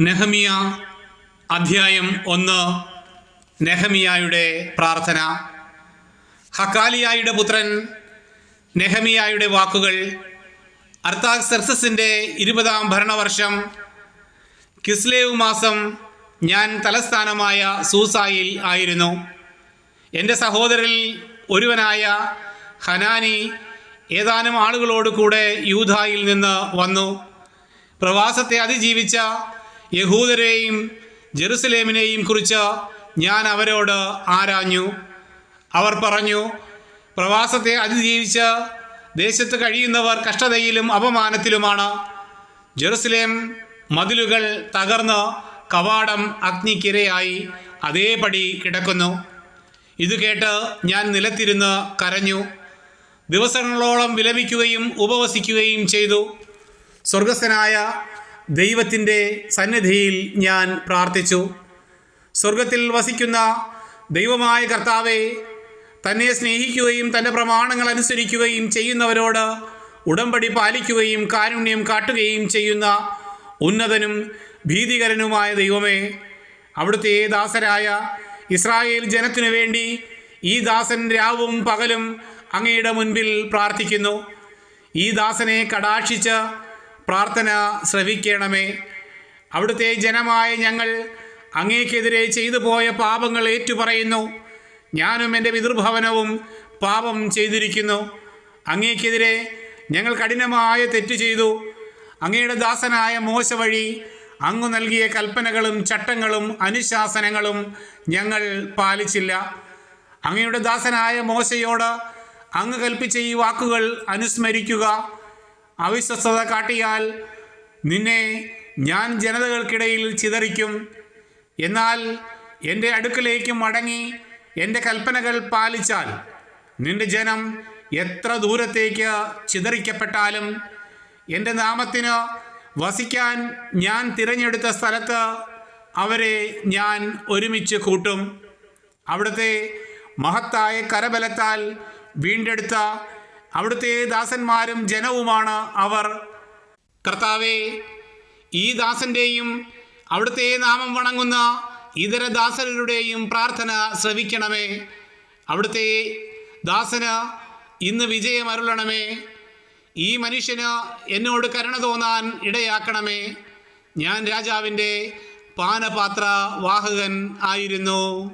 നെഹമിയ അധ്യായം ഒന്ന്. നെഹമിയായുടെ പ്രാർത്ഥന. ഹക്കാലിയായുടെ പുത്രൻ നെഹമിയായുടെ വാക്കുകൾ അർത്താക്സെർസസിന്റെ ഇരുപതാം ഭരണവർഷം കിസ്ലേവ് മാസം ഞാൻ തലസ്ഥാനമായ സൂസായിൽ ആയിരുന്നു. എന്റെ സഹോദരിൽ ഒരുവനായ ഹനാനി ഏതാനും ആളുകളോട് കൂടെ യൂധായിൽ നിന്ന് വന്നു. പ്രവാസത്തെ അതിജീവിച്ച യഹൂദരെയും ജെറുസലേമിനെയും കുറിച്ച് ഞാൻ അവരോട് ആരാഞ്ഞു? അവർ പറഞ്ഞു പ്രവാസത്തെ അതിജീവിച്ച് ദേശത്ത് കഴിയുന്നവർ കഷ്ടതയിലും അപമാനത്തിലുമാണ്. ജെറുസലേം മതിലുകൾ തകർന്ന് കവാടം അഗ്നിക്കിരയായി അതേപടി കിടക്കുന്നു. ഇത് കേട്ട് ഞാൻ നിലത്തിരുന്ന് കരഞ്ഞു. ദിവസങ്ങളോളം വിലപിക്കുകയും ഉപവസിക്കുകയും ചെയ്തു. സ്വർഗസ്ഥനായ ദൈവത്തിന്റെ സന്നിധിയിൽ ഞാൻ പ്രാർത്ഥിച്ചു. സ്വർഗത്തിൽ വസിക്കുന്ന ദൈവമായ കർത്താവെ തന്നെ സ്നേഹിക്കുകയും തന്റെ പ്രമാണങ്ങൾ അനുസരിക്കുകയും ചെയ്യുന്നവരോട് ഉടമ്പടി പാലിക്കുകയും കാരുണ്യം കാട്ടുകയും ചെയ്യുന്ന ഉന്നതനും ഭീതികരനുമായ ദൈവമേ അവിടുത്തെ ദാസരായ ഇസ്രായേൽ ജനത്തിനു വേണ്ടി ഈ ദാസൻ രാവും പകലും അങ്ങയുടെ മുൻപിൽ പ്രാർത്ഥിക്കുന്നു. ഈ ദാസനെ കടാക്ഷിച്ച് പ്രാർത്ഥന ശ്രവിക്കണമേ. അവിടുത്തെ ജനമായ ഞങ്ങൾ അങ്ങേക്കെതിരെ ചെയ്തു പോയ പാപങ്ങൾ ഏറ്റുപറയുന്നു. ഞാനും എന്റെ പിതൃഭവനവും പാപം ചെയ്തിരിക്കുന്നു. അങ്ങേക്കെതിരെ ഞങ്ങൾ കഠിനമായ തെറ്റ് ചെയ്തു. അങ്ങയുടെ ദാസനായ മോശ വഴി അങ്ങ് നൽകിയ കൽപ്പനകളും ചട്ടങ്ങളും അനുശാസനങ്ങളും ഞങ്ങൾ പാലിച്ചില്ല. അങ്ങയുടെ ദാസനായ മോശയോട് അങ്ങ് കൽപ്പിച്ച ഈ വാക്കുകൾ അനുസ്മരിക്കുക. അവിശ്വസ്തത കാട്ടിയാൽ നിന്നെ ഞാൻ ജനതകൾക്കിടയിൽ ചിതറിക്കും. എന്നാൽ എന്റെ അടുക്കലേക്ക് മടങ്ങി എന്റെ കൽപ്പനകൾ പാലിച്ചാൽ നിന്റെ ജനം എത്ര ദൂരത്തേക്ക് ചിതറിക്കപ്പെട്ടാലും എന്റെ നാമത്തിന് വസിക്കാൻ ഞാൻ തിരഞ്ഞെടുത്ത സ്ഥലത്ത് അവരെ ഞാൻ ഒരുമിച്ച് കൂട്ടും. അവിടുത്തെ മഹത്തായ കരബലത്താൽ വീണ്ടെടുത്ത അവിടുത്തെ ദാസന്മാരും ജനവുമാണ് അവർ. കർത്താവെ ഈ ദാസന്റെയും അവിടുത്തെ നാമം വണങ്ങുന്ന ഇതര ദാസരുടെയും പ്രാർത്ഥന ശ്രവിക്കണമേ. അവിടുത്തെ ദാസന് ഇന്ന് വിജയം അരുളണമേ ഈ മനുഷ്യന് എന്നോട് കരുണ തോന്നാൻ ഇടയാക്കണമേ. ഞാൻ രാജാവിന്റെ പാനപാത്ര വാഹകൻ ആയിരുന്നു.